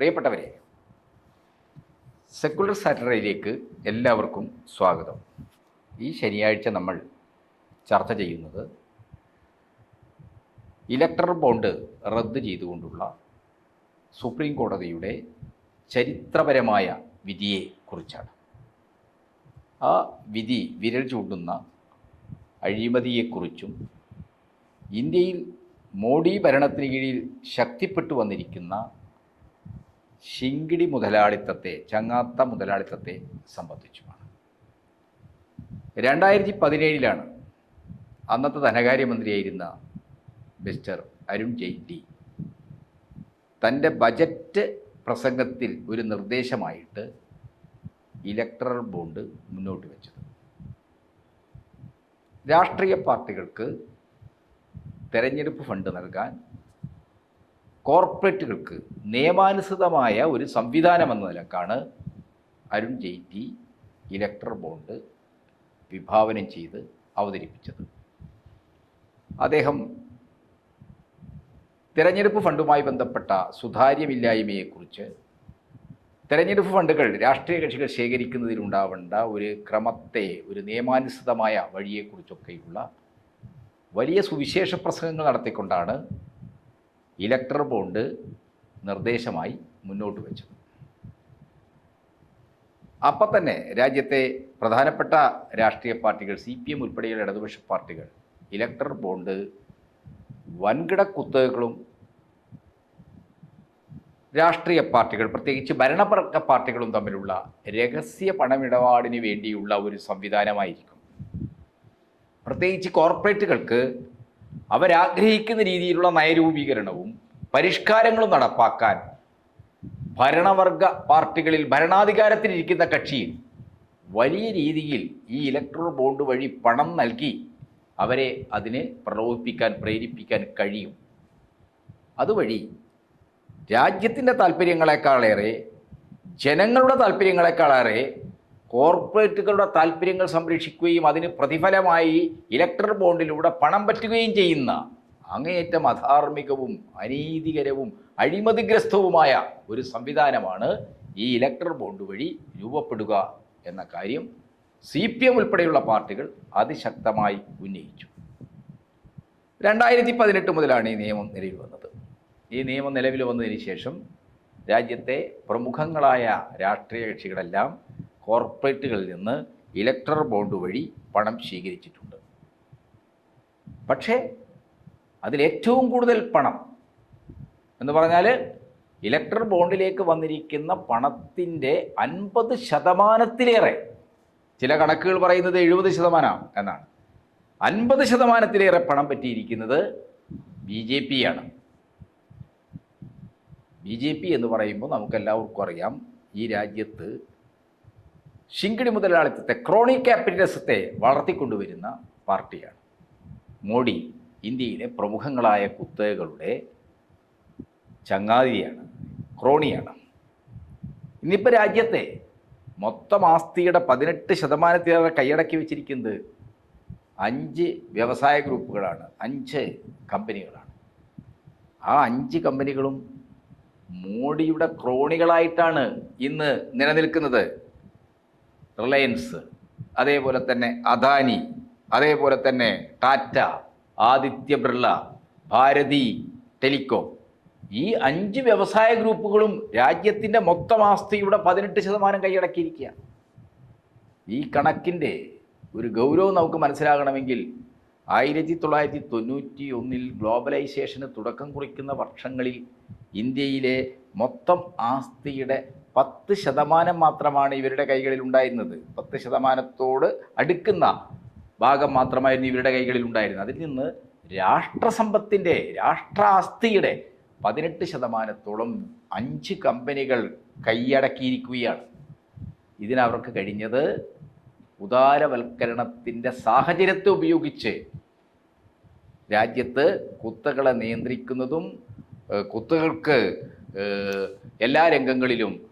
പ്രിയപ്പെട്ടവരെ സെക്കുലർ സാറ്റർഡേയിലേക്ക് എല്ലാവർക്കും സ്വാഗതം. ഈ ശനിയാഴ്ച നമ്മൾ ചർച്ച ചെയ്യുന്നത് ഇലക്ട്രൽ ബോണ്ട് റദ്ദ് ചെയ്തുകൊണ്ടുള്ള സുപ്രീം കോടതിയുടെ ചരിത്രപരമായ വിധിയെക്കുറിച്ചാണ് ആ വിധി വിരൽ ചൂണ്ടുന്ന അഴിമതിയെക്കുറിച്ചും ഇന്ത്യയിൽ മോഡി ഭരണത്തിന് കീഴിൽ ശക്തിപ്പെട്ടു വന്നിരിക്കുന്ന ശിങ്കിടി മുതലാളിത്തത്തെ ചങ്ങാത്ത മുതലാളിത്തത്തെ സംബന്ധിച്ചുമാണ്. രണ്ടായിരത്തി പതിനേഴിലാണ് അന്നത്തെ ധനകാര്യമന്ത്രിയായിരുന്ന മിസ്റ്റർ അരുൺ ജെയ്റ്റ്ലി തന്റെ ബജറ്റ് പ്രസംഗത്തിൽ ഒരു നിർദ്ദേശമായിട്ട് ഇലക്ട്രൽ ബോണ്ട് മുന്നോട്ട് വെച്ചത്. രാഷ്ട്രീയ പാർട്ടികൾക്ക് തെരഞ്ഞെടുപ്പ് ഫണ്ട് നൽകാൻ കോർപ്പറേറ്റുകൾക്ക് നിയമാനുസൃതമായ ഒരു സംവിധാനം എന്ന നിലക്കാണ് അരുൺ ജെയ്റ്റ്ലി ഇലക്ടർ ബോണ്ട് വിഭാവനം ചെയ്ത് അവതരിപ്പിച്ചത്. അദ്ദേഹം തിരഞ്ഞെടുപ്പ് ഫണ്ടുമായി ബന്ധപ്പെട്ട സുതാര്യമില്ലായ്മയെക്കുറിച്ച് തെരഞ്ഞെടുപ്പ് ഫണ്ടുകൾ രാഷ്ട്രീയ കക്ഷികൾ ശേഖരിക്കുന്നതിലുണ്ടാവേണ്ട ഒരു ക്രമത്തെ ഒരു നിയമാനുസൃതമായ വഴിയെക്കുറിച്ചൊക്കെയുള്ള വലിയ സുവിശേഷ പ്രസംഗങ്ങൾ നടത്തിക്കൊണ്ടാണ് ഇലക്ട്രൽ ബോണ്ട് നിർദ്ദേശമായി മുന്നോട്ട് വെച്ചു. അപ്പം തന്നെ രാജ്യത്തെ പ്രധാനപ്പെട്ട രാഷ്ട്രീയ പാർട്ടികൾ സി പി എം ഉൾപ്പെടെയുള്ള ഇടതുപക്ഷ പാർട്ടികൾ ഇലക്ടർ ബോണ്ട് വൻകിട കുത്തകകളും രാഷ്ട്രീയ പാർട്ടികൾ പ്രത്യേകിച്ച് ഭരണവർഗ പാർട്ടികളും തമ്മിലുള്ള രഹസ്യ പണമിടപാടിന് വേണ്ടിയുള്ള ഒരു സംവിധാനമായിരിക്കും. പ്രത്യേകിച്ച് കോർപ്പറേറ്റുകൾക്ക് അവരാഗ്രഹിക്കുന്ന രീതിയിലുള്ള നയരൂപീകരണവും പരിഷ്കാരങ്ങളും നടപ്പാക്കാൻ ഭരണവർഗ പാർട്ടികളിൽ ഭരണാധികാരത്തിലിരിക്കുന്ന കക്ഷിയിൽ വലിയ രീതിയിൽ ഈ ഇലക്ട്രോൾ ബോണ്ട് വഴി പണം നൽകി അവരെ അതിനെ പ്രലോഭിപ്പിക്കാൻ പ്രേരിപ്പിക്കാൻ കഴിയും. അതുവഴി രാജ്യത്തിന്റെ താല്പര്യങ്ങളെക്കാളേറെ ജനങ്ങളുടെ താല്പര്യങ്ങളെക്കാളേറെ കോർപ്പറേറ്റുകളുടെ താല്പര്യങ്ങൾ സംരക്ഷിക്കുകയും അതിന് പ്രതിഫലമായി ഇലക്ട്രൽ ബോണ്ടിലൂടെ പണം പറ്റുകയും ചെയ്യുന്ന അങ്ങേയറ്റം അധാർമികവും അനീതികരവും അഴിമതിഗ്രസ്തവുമായ ഒരു സംവിധാനമാണ് ഈ ഇലക്ട്രൽ ബോണ്ട് വഴി രൂപപ്പെടുക എന്ന കാര്യം സി പി എം ഉൾപ്പെടെയുള്ള പാർട്ടികൾ അതിശക്തമായി ഉന്നയിച്ചു. രണ്ടായിരത്തി പതിനെട്ട് മുതലാണ് ഈ നിയമം നിലവിൽ വന്നത്. ഈ നിയമം നിലവിൽ വന്നതിന് ശേഷം രാജ്യത്തെ പ്രമുഖങ്ങളായ രാഷ്ട്രീയ കക്ഷികളെല്ലാം കോർപ്പറേറ്റുകളിൽ നിന്ന് ഇലക്ട്രൽ ബോണ്ട് വഴി പണം സ്വീകരിച്ചിട്ടുണ്ട് പക്ഷേ അതിലേറ്റവും കൂടുതൽ പണം എന്ന് പറഞ്ഞാൽ ഇലക്ട്രൽ ബോണ്ടിലേക്ക് വന്നിരിക്കുന്ന പണത്തിന്റെ അൻപത് ശതമാനത്തിലേറെ ചില കണക്കുകൾ പറയുന്നത് എഴുപത് ശതമാനമാണ് എന്നാണ്. അൻപത് ശതമാനത്തിലേറെ പണം പറ്റിയിരിക്കുന്നത് ബി ജെ പി ആണ്. ബി ജെ പി എന്ന് പറയുമ്പോൾ നമുക്കെല്ലാവർക്കും അറിയാം ഈ രാജ്യത്ത് ശിങ്കിടി മുതലാളിത്തത്തെ ക്രോണി ക്യാപിറ്റലിസത്തെ വളർത്തിക്കൊണ്ടുവരുന്ന പാർട്ടിയാണ്. മോഡി ഇന്ത്യയിലെ പ്രമുഖങ്ങളായ കുത്തകകളുടെ ചങ്ങാതിയാണ് ക്രോണിയാണ്. ഇന്നിപ്പോൾ രാജ്യത്തെ മൊത്തം ആസ്തിയുടെ പതിനെട്ട് ശതമാനത്തിലേറെ കൈയടക്കി വെച്ചിരിക്കുന്നത് അഞ്ച് വ്യവസായ ഗ്രൂപ്പുകളാണ് അഞ്ച് കമ്പനികളാണ്. ആ അഞ്ച് കമ്പനികളും മോഡിയുടെ ക്രോണികളായിട്ടാണ് ഇന്ന് നിലനിൽക്കുന്നത്. റിലയൻസ് അതേപോലെ തന്നെ അദാനി അതേപോലെ തന്നെ ടാറ്റ ആദിത്യ ബിർള ഭാരതി ടെലികോം. ഈ അഞ്ച് വ്യവസായ ഗ്രൂപ്പുകളും രാജ്യത്തിന്റെ മൊത്തം ആസ്തിയുടെ പതിനെട്ട് ശതമാനം കൈയടക്കിയിരിക്കുക ഈ കണക്കിന്റെ ഒരു ഗൗരവം നമുക്ക് മനസ്സിലാകണമെങ്കിൽ ആയിരത്തി തൊള്ളായിരത്തി തൊണ്ണൂറ്റി ഒന്നിൽ ഗ്ലോബലൈസേഷന് തുടക്കം കുറിക്കുന്ന വർഷങ്ങളിൽ ഇന്ത്യയിലെ മൊത്തം ആസ്തിയുടെ പത്ത് ശതമാനം മാത്രമാണ് ഇവരുടെ കൈകളിൽ ഉണ്ടായിരുന്നത്. പത്ത് ശതമാനത്തോട് അടുക്കുന്ന ഭാഗം മാത്രമായിരുന്നു ഇവരുടെ കൈകളിൽ ഉണ്ടായിരുന്നത്. അതിൽ നിന്ന് രാഷ്ട്രസമ്പത്തിന്റെ രാഷ്ട്രാസ്തിയുടെ പതിനെട്ട് ശതമാനത്തോളം അഞ്ച് കമ്പനികൾ കൈയടക്കിയിരിക്കുകയാണ്. ഇതിനവർക്ക് കഴിഞ്ഞത് ഉദാരവൽക്കരണത്തിന്റെ സാഹചര്യത്തെ ഉപയോഗിച്ച് രാജ്യത്ത് കുത്തകളെ നിയന്ത്രിക്കുന്നതും കുത്തകൾക്ക് എല്ലാ രംഗങ്ങളിലും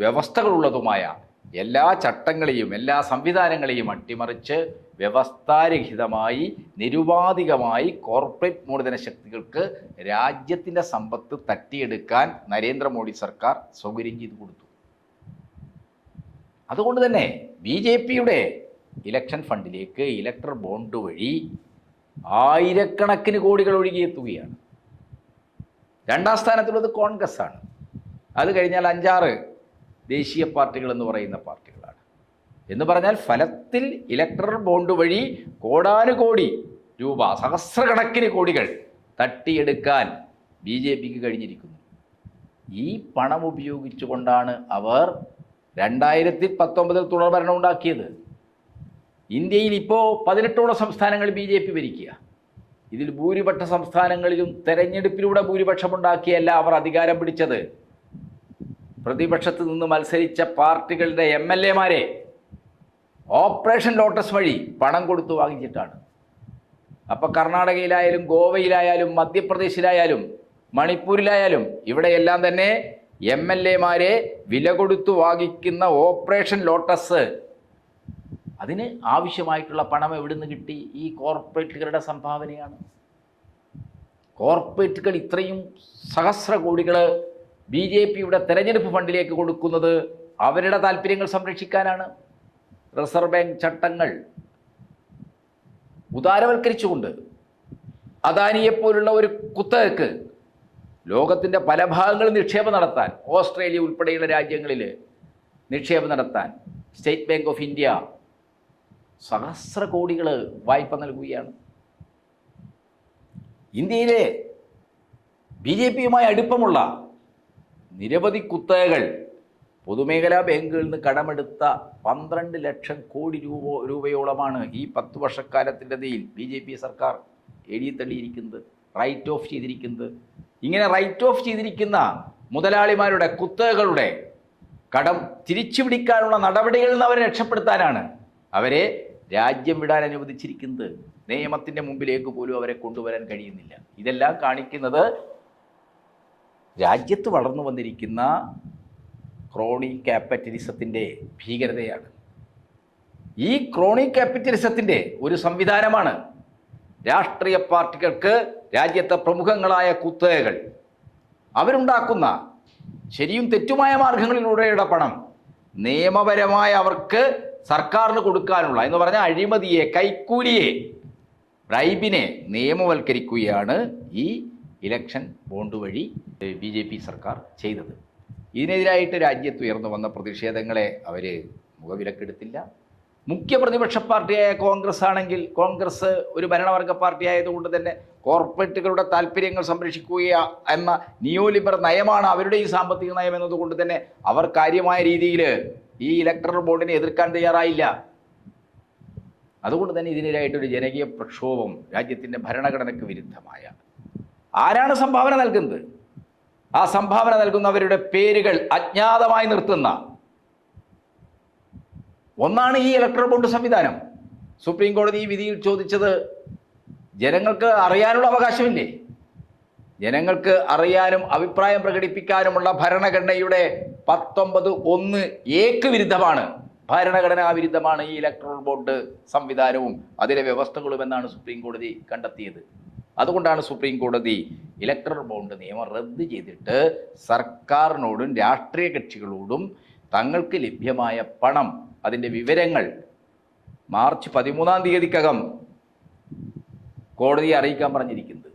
വ്യവസ്ഥകളുള്ളതുമായ എല്ലാ ചട്ടങ്ങളെയും എല്ലാ സംവിധാനങ്ങളെയും അട്ടിമറിച്ച് വ്യവസ്ഥാരഹിതമായി നിരുപാധികമായി കോർപ്പറേറ്റ് മൂലധന ശക്തികൾക്ക് രാജ്യത്തിന്റെ സമ്പത്ത് തട്ടിയെടുക്കാൻ നരേന്ദ്രമോദി സർക്കാർ സൗകര്യം ചെയ്തു കൊടുത്തു. അതുകൊണ്ട് തന്നെ ബി ജെ പിയുടെ ഇലക്ഷൻ ഫണ്ടിലേക്ക് ഇലക്ടർ ബോണ്ട് വഴി ആയിരക്കണക്കിന് കോടികൾ ഒഴുകിയെത്തുകയാണ്. രണ്ടാം സ്ഥാനത്തുള്ളത് കോൺഗ്രസ് ആണ് അത് കഴിഞ്ഞാൽ അഞ്ചാറ് ദേശീയ പാർട്ടികൾ എന്ന് പറയുന്ന പാർട്ടികളാണ്. എന്ന് പറഞ്ഞാൽ ഫലത്തിൽ ഇലക്ട്രൽ ബോണ്ട് വഴി കോടാനുകോടി രൂപ സഹസ്രക്കണക്കിന് കോടികൾ തട്ടിയെടുക്കാൻ ബി ജെ പിക്ക് കഴിഞ്ഞിരിക്കുന്നു. ഈ പണം ഉപയോഗിച്ചുകൊണ്ടാണ് അവർ രണ്ടായിരത്തി പത്തൊമ്പതിൽ തുടർഭരണം ഉണ്ടാക്കിയത്. ഇന്ത്യയിൽ ഇപ്പോൾ പതിനെട്ടോളം സംസ്ഥാനങ്ങൾ ബി ജെ പി ഭരിക്കുക. ഇതിൽ ഭൂരിപക്ഷ സംസ്ഥാനങ്ങളിലും തെരഞ്ഞെടുപ്പിലൂടെ ഭൂരിപക്ഷമുണ്ടാക്കിയല്ല അവർ അധികാരം പിടിച്ചത്. പ്രതിപക്ഷത്ത് നിന്ന് മത്സരിച്ച പാർട്ടികളുടെ എം എൽ എമാരെ ഓപ്പറേഷൻ ലോട്ടസ് വഴി പണം കൊടുത്തു വാങ്ങിച്ചിട്ടാണ്. അപ്പോൾ കർണാടകയിലായാലും ഗോവയിലായാലും മധ്യപ്രദേശിലായാലും മണിപ്പൂരിലായാലും ഇവിടെയെല്ലാം തന്നെ എം എൽ എമാരെ വില കൊടുത്തു വാങ്ങിക്കുന്ന ഓപ്പറേഷൻ ലോട്ടസ്. അതിന് ആവശ്യമായിട്ടുള്ള പണം എവിടുന്ന് കിട്ടി? ഈ കോർപ്പറേറ്റുകളുടെ സംഭാവനയാണ്. കോർപ്പറേറ്റുകൾ ഇത്രയും സഹസ്ര കോടികൾ ബി ജെ പിയുടെ തെരഞ്ഞെടുപ്പ് ഫണ്ടിലേക്ക് കൊടുക്കുന്നത് അവരുടെ താല്പര്യങ്ങൾ സംരക്ഷിക്കാനാണ്. റിസർവ് ബാങ്ക് ചട്ടങ്ങൾ ഉദാരവൽക്കരിച്ചുകൊണ്ട് അദാനിയെപ്പോലുള്ള ഒരു കുത്തകക്ക് ലോകത്തിന്റെ പല ഭാഗങ്ങളിൽ നിക്ഷേപം നടത്താൻ ഓസ്ട്രേലിയ ഉൾപ്പെടെയുള്ള രാജ്യങ്ങളിൽ നിക്ഷേപം നടത്താൻ സ്റ്റേറ്റ് ബാങ്ക് ഓഫ് ഇന്ത്യ സഹസ്ര കോടികൾ വായ്പ നൽകുകയാണ്. ഇന്ത്യയിലെ ബി ജെ പിയുമായി അടുപ്പമുള്ള നിരവധി കുത്തകകൾ പൊതുമേഖലാ ബാങ്കുകളിൽ നിന്ന് കടമെടുത്ത പന്ത്രണ്ട് ലക്ഷം കോടി രൂപ രൂപയോളമാണ് ഈ പത്ത് വർഷക്കാലത്തിന്റെതിൽ ബി ജെ പി സർക്കാർ എഴുതിത്തള്ളിയിരിക്കുന്നത് റൈറ്റ് ഓഫ് ചെയ്തിരിക്കുന്നത്. ഇങ്ങനെ റൈറ്റ് ഓഫ് ചെയ്തിരിക്കുന്ന മുതലാളിമാരുടെ കുത്തകകളുടെ കടം തിരിച്ചു പിടിക്കാനുള്ള നടപടികളിൽ നിന്ന് അവരെ രക്ഷപ്പെടുത്താനാണ് അവരെ രാജ്യം വിടാൻ അനുവദിച്ചിരിക്കുന്നത്. നിയമത്തിന്റെ മുമ്പിലേക്ക് പോലും അവരെ കൊണ്ടുവരാൻ കഴിയുന്നില്ല. ഇതെല്ലാം കാണിക്കുന്നത് രാജ്യത്ത് വളർന്നു വന്നിരിക്കുന്ന ക്രോണി ക്യാപിറ്റലിസത്തിന്റെ ഭീകരതയാണ്. ഈ ക്രോണി ക്യാപിറ്റലിസത്തിന്റെ ഒരു സംവിധാനമാണ് രാഷ്ട്രീയ പാർട്ടികൾക്ക് രാജ്യത്തെ പ്രമുഖങ്ങളായ കുത്തകകൾ. അവരുണ്ടാക്കുന്ന ശരിയും തെറ്റുമായ മാർഗങ്ങളിലൂടെയുള്ള പണം നിയമപരമായ അവർക്ക് സർക്കാരിന് കൊടുക്കാനുള്ള എന്ന് പറഞ്ഞാൽ അഴിമതിയെ കൈക്കൂലിയെ ബ്രൈബിനെ നിയമവൽക്കരിക്കുകയാണ് ഈ ഇലക്ഷൻ ബോണ്ട് വഴി ബി ജെ പി സർക്കാർ ചെയ്തത്. ഇതിനെതിരായിട്ട് രാജ്യത്ത് ഉയർന്നു വന്ന പ്രതിഷേധങ്ങളെ അവർ മുഖവിലക്കെടുത്തില്ല. മുഖ്യ പ്രതിപക്ഷ പാർട്ടിയായ കോൺഗ്രസ് ആണെങ്കിൽ കോൺഗ്രസ് ഒരു ഭരണവർഗ പാർട്ടി ആയതുകൊണ്ട് തന്നെ കോർപ്പറേറ്റുകളുടെ താല്പര്യങ്ങൾ സംരക്ഷിക്കുക എന്ന നിയോലിബർ നയമാണ് അവരുടെ ഈ സാമ്പത്തിക നയം എന്നതുകൊണ്ട് തന്നെ അവർ കാര്യമായ രീതിയിൽ ഈ ഇലക്ട്രൽ ബോർഡിനെ എതിർക്കാൻ തയ്യാറായില്ല. അതുകൊണ്ട് തന്നെ ഇതിനെതിരായിട്ടൊരു ജനകീയ പ്രക്ഷോഭം രാജ്യത്തിന്റെ ഭരണഘടനയ്ക്ക് വിരുദ്ധമായ ആരാണ് സംഭാവന നൽകുന്നത്? ആ സംഭാവന നൽകുന്നവരുടെ പേരുകൾ അജ്ഞാതമായി നിർത്തുന്ന ഒന്നാണ് ഈ ഇലക്ട്രൽ ബോണ്ട് സംവിധാനം. സുപ്രീം കോടതി ഈ വിധിയിൽ ചോദിച്ചത് ജനങ്ങൾക്ക് അറിയാനുള്ള അവകാശമില്ലേ? ജനങ്ങൾക്ക് അറിയാനും അഭിപ്രായം പ്രകടിപ്പിക്കാനുമുള്ള ഭരണഘടനയുടെ പത്തൊമ്പത് ഒന്ന് ഏക്ക് വിരുദ്ധമാണ്. ഭരണഘടനാ വിരുദ്ധമാണ് ഈ ഇലക്ട്രോൾ ബോണ്ട് സംവിധാനവും. അതിലെ വ്യവസ്ഥകളും എന്നാണ് സുപ്രീം കോടതി കണ്ടെത്തിയത്. അതുകൊണ്ടാണ് സുപ്രീം കോടതി ഇലക്ട്രൽ ബോണ്ട് നിയമം റദ്ദ് ചെയ്തിട്ട് സർക്കാരിനോടും രാഷ്ട്രീയ കക്ഷികളോടും തങ്ങൾക്ക് ലഭ്യമായ പണം അതിന്റെ വിവരങ്ങൾ മാർച്ച് പതിമൂന്നാം തീയതിക്കകം കോടതിയെ അറിയിക്കാൻ പറഞ്ഞിരിക്കുന്നത്.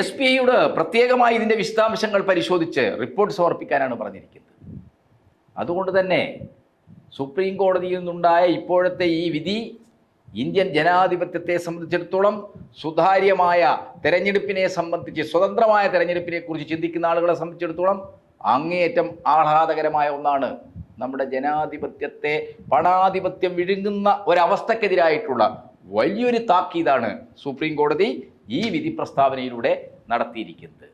എസ് പി ഐയോട് പ്രത്യേകമായി ഇതിന്റെ വിശദാംശങ്ങൾ പരിശോധിച്ച് റിപ്പോർട്ട് സമർപ്പിക്കാനാണ് പറഞ്ഞിരിക്കുന്നത്. അതുകൊണ്ട് തന്നെ സുപ്രീം കോടതിയിൽ നിന്നുണ്ടായ ഇപ്പോഴത്തെ ഈ വിധി ഇന്ത്യൻ ജനാധിപത്യത്തെ സംബന്ധിച്ചിടത്തോളം സുതാര്യമായ തെരഞ്ഞെടുപ്പിനെ സംബന്ധിച്ച് സ്വതന്ത്രമായ തെരഞ്ഞെടുപ്പിനെ കുറിച്ച് ചിന്തിക്കുന്ന ആളുകളെ സംബന്ധിച്ചിടത്തോളം അങ്ങേയറ്റം ആഹ്ലാദകരമായ ഒന്നാണ് നമ്മുടെ ജനാധിപത്യത്തെ പണാധിപത്യം വിഴുങ്ങുന്ന ഒരവസ്ഥക്കെതിരായിട്ടുള്ള വലിയൊരു താക്കീതാണ് സുപ്രീം കോടതി ഈ വിധി പ്രസ്താവനയിലൂടെ നടത്തിയിരിക്കുന്നത്.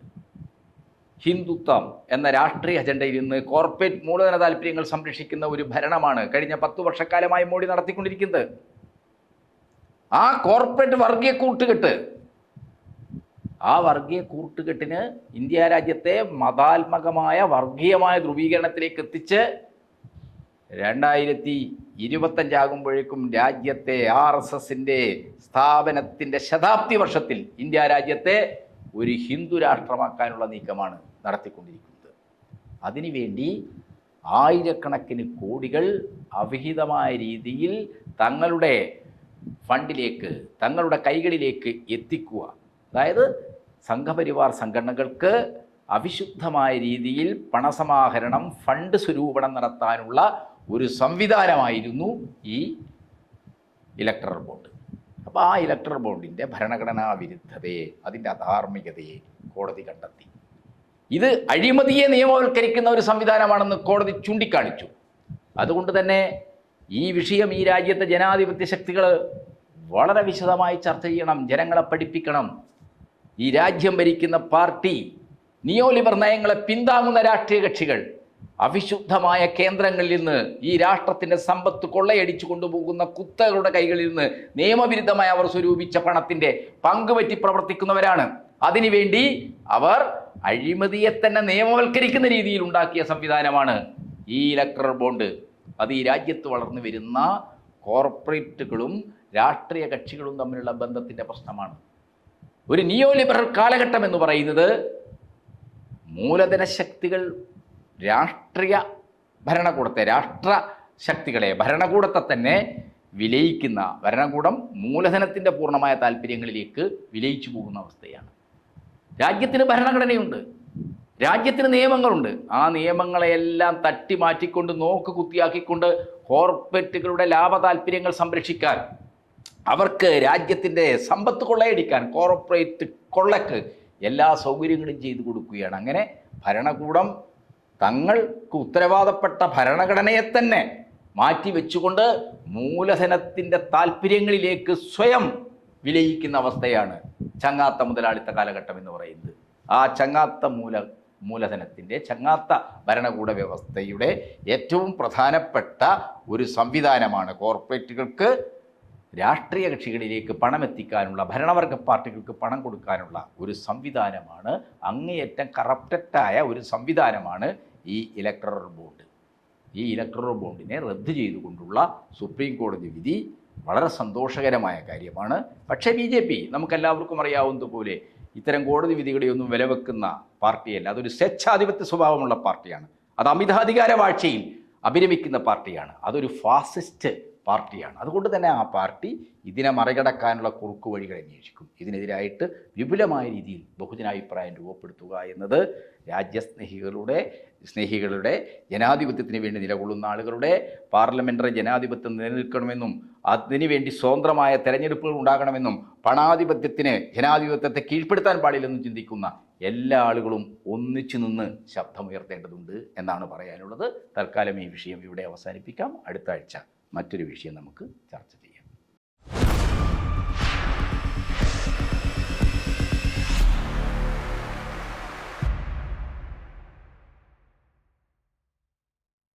ഹിന്ദുത്വം എന്ന രാഷ്ട്രീയ അജണ്ടയിൽ നിന്ന് കോർപ്പറേറ്റ് മൂലധന താല്പര്യങ്ങൾ സംരക്ഷിക്കുന്ന ഒരു ഭരണമാണ് കഴിഞ്ഞ പത്തു വർഷക്കാലമായി മോഡി നടത്തിക്കൊണ്ടിരിക്കുന്നത്. ആ കോർപ്പറേറ്റ് വർഗീയ കൂട്ടുകെട്ട്. ആ വർഗീയ കൂട്ടുകെട്ടിന് ഇന്ത്യ രാജ്യത്തെ മതാത്മകമായ വർഗീയമായ ധ്രുവീകരണത്തിലേക്ക് എത്തിച്ച് രണ്ടായിരത്തി ഇരുപത്തഞ്ചാകുമ്പോഴേക്കും രാജ്യത്തെ ആർ എസ് എസിന്റെ സ്ഥാപനത്തിന്റെ ശതാബ്ദി വർഷത്തിൽ ഇന്ത്യ രാജ്യത്തെ ഒരു ഹിന്ദു രാഷ്ട്രമാക്കാനുള്ള നീക്കമാണ് നടത്തിക്കൊണ്ടിരിക്കുന്നത്. അതിനുവേണ്ടി ആയിരക്കണക്കിന് കോടികൾ അവിഹിതമായ രീതിയിൽ തങ്ങളുടെ ഫണ്ടിലേക്ക് തങ്ങളുടെ കൈകളിലേക്ക് എത്തിക്കുക. അതായത് സംഘപരിവാർ സംഘടനകൾക്ക് അവിശുദ്ധമായ രീതിയിൽ പണസമാഹരണം ഫണ്ട് സ്വരൂപണം നടത്താനുള്ള ഒരു സംവിധാനമായിരുന്നു ഈ ഇലക്ട്രൽ ബോണ്ട്. അപ്പോൾ ആ ഇലക്ട്രൽ ബോണ്ടിന്റെ ഭരണഘടനാ വിരുദ്ധതയെ അതിന്റെ അധാർമികതയെ കോടതി കണ്ടെത്തി. ഇത് അഴിമതിയെ നിയമവൽക്കരിക്കുന്ന ഒരു സംവിധാനമാണെന്ന് കോടതി ചൂണ്ടിക്കാണിച്ചു. അതുകൊണ്ട് തന്നെ ഈ വിഷയം ഈ രാജ്യത്തെ ജനാധിപത്യ ശക്തികൾ വളരെ വിശദമായി ചർച്ച ചെയ്യണം ജനങ്ങളെ പഠിപ്പിക്കണം. ഈ രാജ്യം ഭരിക്കുന്ന പാർട്ടി നിയോലിബർ നയങ്ങളെ പിന്താങ്ങുന്ന രാഷ്ട്രീയ കക്ഷികൾ അവിശുദ്ധമായ കേന്ദ്രങ്ങളിൽ നിന്ന് ഈ രാഷ്ട്രത്തിന്റെ സമ്പത്ത് കൊള്ളയടിച്ചു കൊണ്ടുപോകുന്ന കുത്തകളുടെ കൈകളിൽ നിന്ന് നിയമവിരുദ്ധമായി അവർ സ്വരൂപിച്ച പണത്തിന്റെ പങ്കുപറ്റി പ്രവർത്തിക്കുന്നവരാണ്. അതിനുവേണ്ടി അവർ അഴിമതിയെ തന്നെ നിയമവൽക്കരിക്കുന്ന രീതിയിൽ ഉണ്ടാക്കിയ സംവിധാനമാണ് ഈ ഇലക്ട്രൽ ബോണ്ട്. അത് ഈ രാജ്യത്ത് വളർന്നു വരുന്ന കോർപ്പറേറ്റുകളും രാഷ്ട്രീയ കക്ഷികളും തമ്മിലുള്ള ബന്ധത്തിന്റെ പ്രശ്നമാണ്. ഒരു നിയോ ലിബറൽ കാലഘട്ടം എന്ന് പറയുന്നത് മൂലധന ശക്തികൾ രാഷ്ട്രീയ ഭരണകൂടത്തെ രാഷ്ട്ര ശക്തികളെ ഭരണകൂടത്തെ തന്നെ വിലയിക്കുന്ന ഭരണകൂടം മൂലധനത്തിന്റെ പൂർണമായ താല്പര്യങ്ങളിലേക്ക് വിലയിച്ചു പോകുന്ന അവസ്ഥയാണ്. രാജ്യത്തിന് ഭരണഘടനയുണ്ട്. രാജ്യത്തിന് നിയമങ്ങളുണ്ട്. ആ നിയമങ്ങളെയെല്ലാം തട്ടി മാറ്റിക്കൊണ്ട് നോക്ക് കുത്തിയാക്കിക്കൊണ്ട് കോർപ്പറേറ്റുകളുടെ ലാഭ താല്പര്യങ്ങൾ സംരക്ഷിക്കാൻ അവർക്ക് രാജ്യത്തിന്റെ സമ്പത്ത് കൊള്ളയടിക്കാൻ കോർപ്പറേറ്റ് കൊള്ളക്ക് എല്ലാ സൗകര്യങ്ങളും ചെയ്തു കൊടുക്കുകയാണ്. അങ്ങനെ ഭരണകൂടം തങ്ങൾക്ക് ഉത്തരവാദപ്പെട്ട ഭരണഘടനയെ തന്നെ മാറ്റി വെച്ചുകൊണ്ട് മൂലധനത്തിന്റെ താല്പര്യങ്ങളിലേക്ക് സ്വയം വിലയിക്കുന്ന അവസ്ഥയാണ് ചങ്ങാത്ത മുതലാളിത്ത കാലഘട്ടം എന്ന് പറയുന്നത്. ആ ചങ്ങാത്ത മൂല മൂലധനത്തിന്റെ ചങ്ങാത്ത ഭരണകൂട വ്യവസ്ഥയുടെ ഏറ്റവും പ്രധാനപ്പെട്ട ഒരു സംവിധാനമാണ് കോർപ്പറേറ്റുകൾക്ക് രാഷ്ട്രീയ കക്ഷികളിലേക്ക് പണം എത്തിക്കാനുള്ള ഭരണവർഗ പാർട്ടികൾക്ക് പണം കൊടുക്കാനുള്ള ഒരു സംവിധാനമാണ് അങ്ങേയറ്റം കറപ്റ്റഡായ ഒരു സംവിധാനമാണ് ഈ ഇലക്ട്രൽ ബോണ്ട് ഈ ഇലക്ട്രൽ ബോണ്ടിനെ റദ്ദ് ചെയ്തുകൊണ്ടുള്ള സുപ്രീം കോടതി വിധി വളരെ സന്തോഷകരമായ കാര്യമാണ്. പക്ഷേ ബി ജെ പി നമുക്കെല്ലാവർക്കും അറിയാവുന്നതുപോലെ ഇത്തരം കോടതി വിധികളെയൊന്നും വിലവെക്കുന്ന പാർട്ടിയല്ല. അതൊരു സ്വേച്ഛാധിപത്യ സ്വഭാവമുള്ള പാർട്ടിയാണ്. അത് അമിതാധികാര വാഴ്ചയിൽ അഭിരമിക്കുന്ന പാർട്ടിയാണ്. അതൊരു ഫാസിസ്റ്റ് പാർട്ടിയാണ്. അതുകൊണ്ട് തന്നെ ആ പാർട്ടി ഇതിനെ മറികടക്കാനുള്ള കുറുക്കു വഴികൾ അന്വേഷിക്കും. ഇതിനെതിരായിട്ട് വിപുലമായ രീതിയിൽ ബഹുജനാഭിപ്രായം രൂപപ്പെടുത്തുക എന്നത് രാജ്യസ്നേഹികളുടെ സ്നേഹികളുടെ ജനാധിപത്യത്തിന് വേണ്ടി നിലകൊള്ളുന്ന ആളുകളുടെ പാർലമെന്ററി ജനാധിപത്യം നിലനിൽക്കണമെന്നും അതിനുവേണ്ടി സ്വതന്ത്രമായ തെരഞ്ഞെടുപ്പുകൾ ഉണ്ടാകണമെന്നും പണാധിപത്യത്തിന് ജനാധിപത്യത്തെ കീഴ്പ്പെടുത്താൻ പാടില്ലെന്നും ചിന്തിക്കുന്ന എല്ലാ ആളുകളും ഒന്നിച്ചു നിന്ന് ശബ്ദമുയർത്തേണ്ടതുണ്ട് എന്നാണ് പറയാനുള്ളത്. തൽക്കാലം ഈ വിഷയം ഇവിടെ അവസാനിപ്പിക്കാം. അടുത്ത ആഴ്ച മറ്റൊരു വിഷയം നമുക്ക് ചർച്ച ചെയ്യാം.